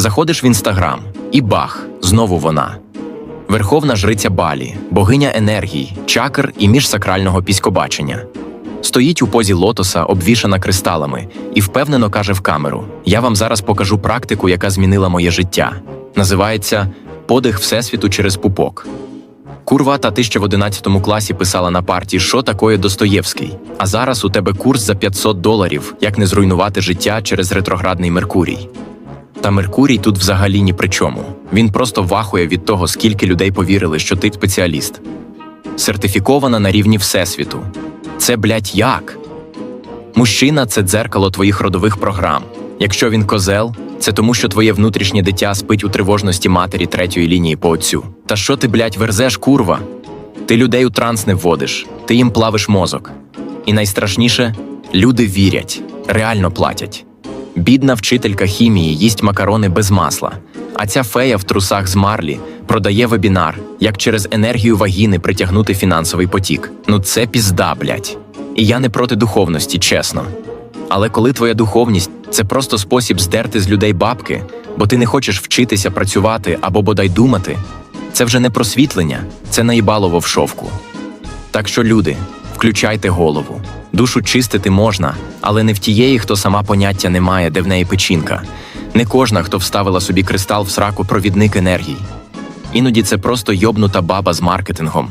Заходиш в інстаграм, і бах, знову вона. Верховна жриця Балі, богиня енергії, чакр і міжсакрального піськобачення. Стоїть у позі лотоса, обвішана кристалами, і впевнено каже в камеру: Я вам зараз покажу практику, яка змінила моє життя. Називається Подих Всесвіту через пупок. Курва, та ти ще в 11 класі писала на парті, що такое Достоєвський. А зараз у тебе курс за 500 доларів, як не зруйнувати життя через ретроградний Меркурій. Та Меркурій тут взагалі ні при чому. Він просто вахує від того, скільки людей повірили, що ти спеціаліст. Сертифікована на рівні Всесвіту. Це, блядь, як? Мужчина це дзеркало твоїх родових програм. Якщо він козел, це тому, що твоє внутрішнє дитя спить у тривожності матері третьої лінії по отцю. Та що ти, блядь, верзеш, курва? Ти людей у транс не вводиш, ти їм плавиш мозок. І найстрашніше люди вірять, реально платять. Бідна вчителька хімії їсть макарони без масла, а ця фея в трусах з марлі продає вебінар, як через енергію вагіни притягнути фінансовий потік. Ну це пізда, блядь. І я не проти духовності, чесно. Але коли твоя духовність це просто спосіб здерти з людей бабки, бо ти не хочеш вчитися працювати або бодай думати, це вже не просвітлення, це наїбалово в шовку. Так що, люди, включайте голову. Душу чистити можна, але не в тієї, хто сама поняття не має, де в неї печінка. Не кожна, хто вставила собі кристал в сраку провідник енергії. Іноді це просто йобнута баба з маркетингом,